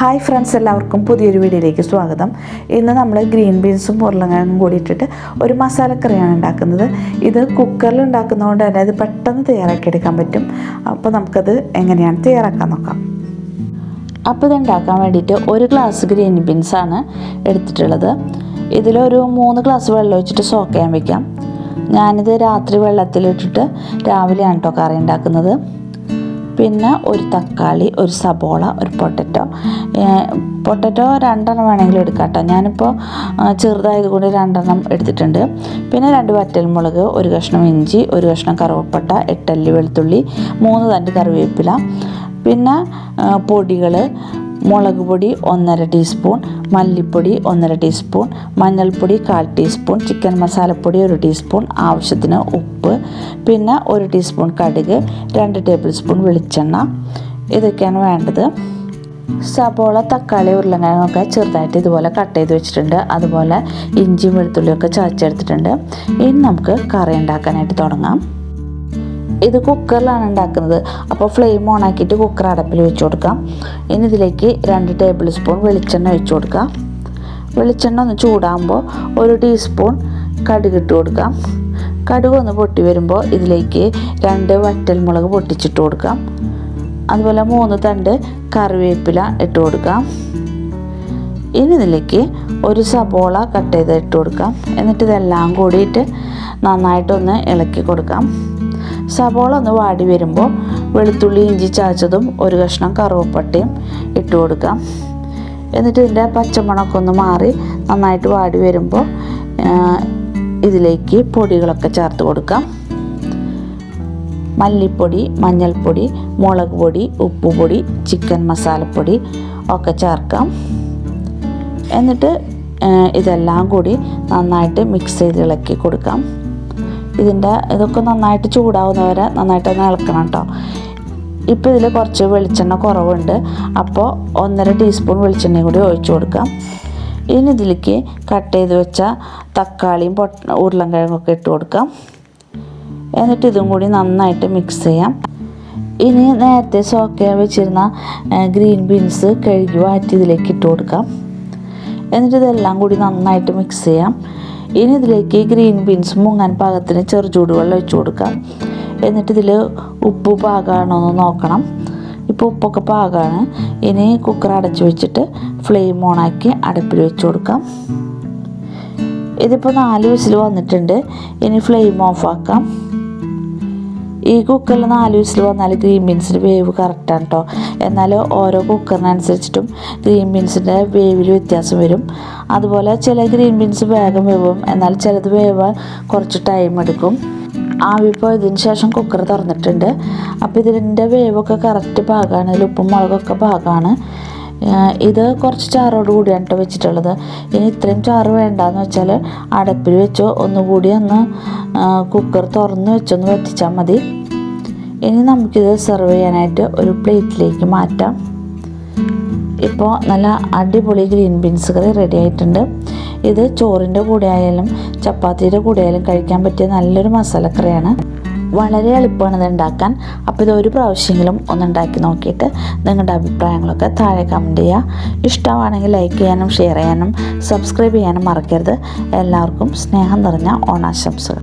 Hi friends എല്ലാവർക്കും പുതിയൊരു വീഡിയോയിലേക്ക് സ്വാഗതം. ഇന്ന് നമ്മൾ ഗ്രീൻ ബീൻസും ഉരുളങ്ങയും കൂടി ഇട്ടിട്ട് ഒരു മസാലക്കറിയാണ് ഉണ്ടാക്കുന്നത്. ഇത് കുക്കറിൽ ഉണ്ടാക്കുന്നതുകൊണ്ട് തന്നെ ഇത് പെട്ടെന്ന് തയ്യാറാക്കിയെടുക്കാൻ പറ്റും. അപ്പോൾ നമുക്കത് എങ്ങനെയാണ് തയ്യാറാക്കാൻ നോക്കാം. അപ്പോൾ ഇത് ഉണ്ടാക്കാൻ വേണ്ടിയിട്ട് ഒരു ഗ്ലാസ് ഗ്രീൻ ബീൻസാണ് എടുത്തിട്ടുള്ളത്. ഇതിലൊരു മൂന്ന് ഗ്ലാസ് വെള്ളം ഒഴിച്ചിട്ട് സോക്ക് ചെയ്യാൻ വെക്കാം. ഞാനിത് രാത്രി വെള്ളത്തിലിട്ടിട്ട് രാവിലെയാണ് കേട്ടോ കറി ഉണ്ടാക്കുന്നത്. പിന്നെ ഒരു തക്കാളി ഒരു സബോള ഒരു പൊട്ടറ്റോ. പൊട്ടറ്റോ രണ്ടെണ്ണം വേണമെങ്കിലും എടുക്കാം കേട്ടോ ഞാനിപ്പോൾ ചെറുതായതുകൊണ്ട് രണ്ടെണ്ണം എടുത്തിട്ടുണ്ട്. പിന്നെ രണ്ട് വറ്റൽമുളക് ഒരു കഷ്ണം ഇഞ്ചി ഒരു കഷ്ണം കറുവപ്പട്ട എട്ടല്ലി വെളുത്തുള്ളി മൂന്ന് തണ്ട് കറിവേപ്പില. പിന്നെ പൊടികൾ മുളക് പൊടി ഒന്നര ടീസ്പൂൺ മല്ലിപ്പൊടി ഒന്നര ടീസ്പൂൺ മഞ്ഞൾപ്പൊടി കാൽ ടീസ്പൂൺ ചിക്കൻ മസാലപ്പൊടി ഒരു ടീസ്പൂൺ ആവശ്യത്തിന് ഉപ്പ് പിന്നെ ഒരു ടീസ്പൂൺ കടുക് രണ്ട് ടേബിൾ സ്പൂൺ വെളിച്ചെണ്ണ. ഇതൊക്കെയാണ് വേണ്ടത്. സബോള തക്കാളി ഉരുളങ്കിഴങ്ങൊക്കെ ചെറുതായിട്ട് ഇതുപോലെ കട്ട് ചെയ്ത് വെച്ചിട്ടുണ്ട്. അതുപോലെ ഇഞ്ചിയും വെളുത്തുള്ളിയൊക്കെ ചതച്ചെടുത്തിട്ടുണ്ട്. ഇനി നമുക്ക് കറി ഉണ്ടാക്കാനായിട്ട് തുടങ്ങാം. ഇത് കുക്കറിലാണ് ഉണ്ടാക്കുന്നത്. അപ്പോൾ ഫ്ലെയിം ഓൺ ആക്കിയിട്ട് കുക്കർ അടപ്പിൽ വെച്ച് കൊടുക്കാം. ഇനി ഇതിലേക്ക് രണ്ട് ടേബിൾ സ്പൂൺ വെളിച്ചെണ്ണ ഒഴിച്ച് കൊടുക്കാം. വെളിച്ചെണ്ണ ഒന്ന് ചൂടാകുമ്പോൾ ഒരു ടീസ്പൂൺ കടുക് ഇട്ട് കൊടുക്കാം. കടുക് ഒന്ന് പൊട്ടി വരുമ്പോൾ ഇതിലേക്ക് രണ്ട് വറ്റൽമുളക് പൊട്ടിച്ചിട്ട് കൊടുക്കാം. അതുപോലെ മൂന്ന് തണ്ട് കറിവേപ്പില ഇട്ട് കൊടുക്കാം. ഇനി ഇതിലേക്ക് ഒരു സബോള കട്ട് ചെയ്ത് ഇട്ട് കൊടുക്കാം. എന്നിട്ട് ഇതെല്ലാം കൂടിയിട്ട് നന്നായിട്ടൊന്ന് ഇളക്കി കൊടുക്കാം. സബോള ഒന്ന് വാടി വരുമ്പോൾ വെളുത്തുള്ളി ഇഞ്ചി ചതച്ചതും ഒരു കഷ്ണം കറുവപ്പട്ടയും ഇട്ട് കൊടുക്കാം. എന്നിട്ട് ഇതിന്റെ പച്ചമണമൊക്കെ ഒന്ന് മാറി നന്നായിട്ട് വാടി വരുമ്പോൾ ഇതിലേക്ക് പൊടികളൊക്കെ ചേർത്ത് കൊടുക്കാം. മല്ലിപ്പൊടി മഞ്ഞൾപ്പൊടി മുളക് പൊടി ഉപ്പുപൊടി ചിക്കൻ മസാലപ്പൊടി ഒക്കെ ചേർക്കാം. എന്നിട്ട് ഇതെല്ലാം കൂടി നന്നായിട്ട് മിക്സ് ചെയ്ത് ഇളക്കി കൊടുക്കാം. ഇതിന്റെ ഇതൊക്കെ നന്നായിട്ട് ചൂടാവുന്നവരെ നന്നായിട്ട് ഒന്ന് ഇളക്കണം കേട്ടോ. ഇപ്പോൾ ഇതിൽ കുറച്ച് വെളിച്ചെണ്ണ കുറവുണ്ട്. അപ്പോൾ ഒന്നര ടീസ്പൂൺ വെളിച്ചെണ്ണയും കൂടി ഒഴിച്ചു കൊടുക്കാം. ഇനി ഇതിലേക്ക് കട്ട് ചെയ്ത് വെച്ച തക്കാളിയും പൊട്ട ഉരുളൻകിഴങ്ങൊക്കെ ഇട്ട് കൊടുക്കാം. എന്നിട്ട് ഇതും കൂടി നന്നായിട്ട് മിക്സ് ചെയ്യാം. ഇനി നേരത്തെ സോക്ക് വെച്ചിരുന്ന ഗ്രീൻ ബീൻസ് കഴുകി വാറ്റി ഇതിലേക്ക് ഇട്ട് കൊടുക്കാം. എന്നിട്ട് ഇതെല്ലാം കൂടി നന്നായിട്ട് മിക്സ് ചെയ്യാം. ഇനി ഇതിലേക്ക് ഗ്രീൻ ബീൻസ് മുങ്ങാൻ പാകത്തിന് ചെറു ചൂടുവെള്ളം ഒഴിച്ചു കൊടുക്കാം. എന്നിട്ട് ഇതിൽ ഉപ്പ് പാകമാണോ എന്ന് നോക്കണം. ഇപ്പോൾ ഉപ്പൊക്കെ പാകമാണ് ഇനി കുക്കർ അടച്ചു വെച്ചിട്ട് ഫ്ലെയിം ഓണാക്കി അടുപ്പിൽ വെച്ച് കൊടുക്കാം. ഇതിപ്പോൾ നാല് വിസിൽ വന്നിട്ടുണ്ട്. ഇനി ഫ്ലെയിം ഓഫ് ആക്കാം. ഈ കുക്കറിൽ നാല് വിസിൽ വന്നാൽ ഗ്രീൻ ബീൻസിന്റെ വേവ് കറക്റ്റാണ് കേട്ടോ എന്നാൽ ഓരോ കുക്കറിനനുസരിച്ചിട്ടും ഗ്രീൻ ബീൻസിന്റെ വേവിൽ വ്യത്യാസം വരും. അതുപോലെ ചില ഗ്രീൻ ബീൻസ് വേഗം വേവും എന്നാൽ ചിലത് വേവാൻ കുറച്ച് ടൈം എടുക്കും. ആവി പോയതിന് ശേഷം കുക്കർ തുറന്നിട്ടുണ്ട്. അപ്പോൾ ഇതിന്റെ വേവൊക്കെ കറക്റ്റ് ഭാഗമാണ് ഇതിൽ ഉപ്പും മുളകൊക്കെ ഭാഗമാണ് ഇത് കുറച്ച് ചാറോട് കൂടിയാണ് കേട്ടോ വെച്ചിട്ടുള്ളത്. ഇനി ഇത്രയും ചാറ് വേണ്ടാന്ന് വെച്ചാൽ അടപ്പിൽ വെച്ചോ ഒന്നുകൂടി ഒന്ന് കുക്കർ തുറന്ന് വെച്ചൊന്ന് വറ്റിച്ചാൽ മതി. ഇനി നമുക്കിത് സെർവ് ചെയ്യാനായിട്ട് ഒരു പ്ലേറ്റിലേക്ക് മാറ്റാം. ഇപ്പോൾ നല്ല അടിപൊളി ഗ്രീൻ ബീൻസ് കറി റെഡി ആയിട്ടുണ്ട്. ഇത് ചോറിന്റെ കൂടെ ആയാലും ചപ്പാത്തിയുടെ കൂടെ ആയാലും കഴിക്കാൻ പറ്റിയ നല്ലൊരു മസാല കറിയാണ്. വളരെ എളുപ്പമാണ് ഇത് ഉണ്ടാക്കാൻ. അപ്പോൾ ഇത് ഒരു പ്രാവശ്യമെങ്കിലും ഒന്ന് ഉണ്ടാക്കി നോക്കിയിട്ട് നിങ്ങളുടെ അഭിപ്രായങ്ങളൊക്കെ താഴെ കമന്റ് ചെയ്യുക ഇഷ്ടമാണെങ്കിൽ ലൈക്ക് ചെയ്യാനും ഷെയർ ചെയ്യാനും സബ്സ്ക്രൈബ് ചെയ്യാനും മറക്കരുത്. എല്ലാവർക്കും സ്നേഹം നിറഞ്ഞ ഓണാശംസകൾ.